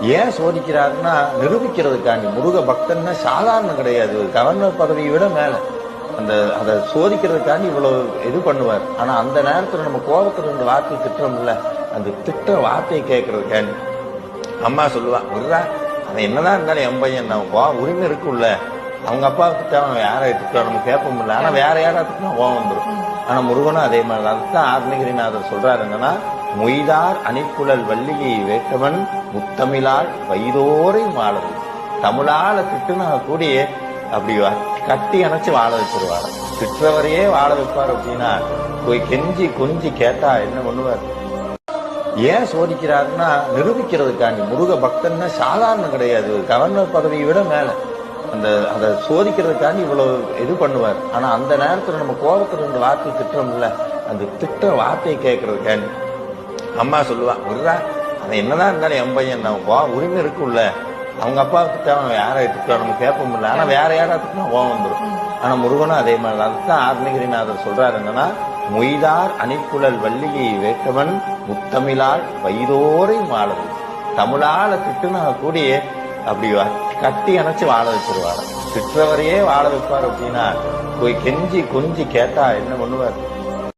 ஏன் சோதிக்கிறாருன்னா நிரூபிக்கிறதுக்காண்டி. முருக பக்தன்னா சாதாரணம் கிடையாது. கவர்னர் பதவியை விட மேல. அந்த அதை சோதிக்கிறதுக்காண்டி இவ்வளவு இது பண்ணுவார். ஆனா அந்த நேரத்துல நம்ம கோபத்துல ரெண்டு வார்த்தை திட்டம்ல அந்த திட்ட வார்த்தையை கேட்கறதுக்காண்டி. அம்மா சொல்லுவா விடுறா அவன் என்னதான் இருந்தாலும் என் பையன் நம்ம கோவம் உரிமை இருக்குல்ல அவங்க அப்பா திட்டா அவன் யாரை திட்டா நம்ம கேட்ப முடியல ஆனா வேற யாரா கோவம் வந்துடும் ஆனா முருகனும் அதே மாதிரி தான் அதுதான் ஆத்மகிரிநாதர் சொல்றாரு என்னன்னா மொய்தார் அணிக்குழல் வள்ளியை வேட்டவன் முத்தமிழால் வயிறோரை வாழது. தமிழால திட்டுனா கூடிய அப்படி கட்டி அணைச்சு வாழ வச்சிருவாரு. திட்டுறவரையே வாழ வைப்பார் அப்படின்னா போய் கெஞ்சி கொஞ்சி கேட்டா என்ன பண்ணுவார்? ஏன் சோதிக்கிறாருன்னா நிரூபிக்கிறதுக்காண்டி முருக பக்தன்னா சாதாரணம் கிடையாது. கவர்னர் பதவியை விட மேல. அந்த அதை சோதிக்கிறதுக்காண்டி இவ்வளவு இது பண்ணுவார். ஆனா அந்த நேரத்துல நம்ம கோபத்துல இருந்து வார்த்தை இல்ல அந்த திட்ட வார்த்தையை கேட்கறதுக்காண்டி. அம்மா சொல்லுவா விடுறா அவன் என்னதான் இருந்தாலும் என் பையன் நம்ம உரிமை இருக்குல்ல அவங்க அப்பா தேவை யாரை திட்டா நம்ம கேட்ப முடியல ஆனா வேற யாரா திட்டா கோவம் வந்துடும் ஆனா முருகனும் அதே மாதிரி தான். அதுதான் ஆத்மகிரிநாதர் சொல்றாரு என்னன்னா மொய்தார் அணிக்குழல் வள்ளியை வேட்டவன் முத்தமிழால் வயிறோரை வாழது தமிழால திட்டுனா கூடிய அப்படி கட்டி அணைச்சு வாழ வச்சிருவாரு. திட்டுறவரையே வாழ வைப்பார் அப்படின்னா போய் கெஞ்சி கொஞ்சி கேட்டா என்ன பண்ணுவார்?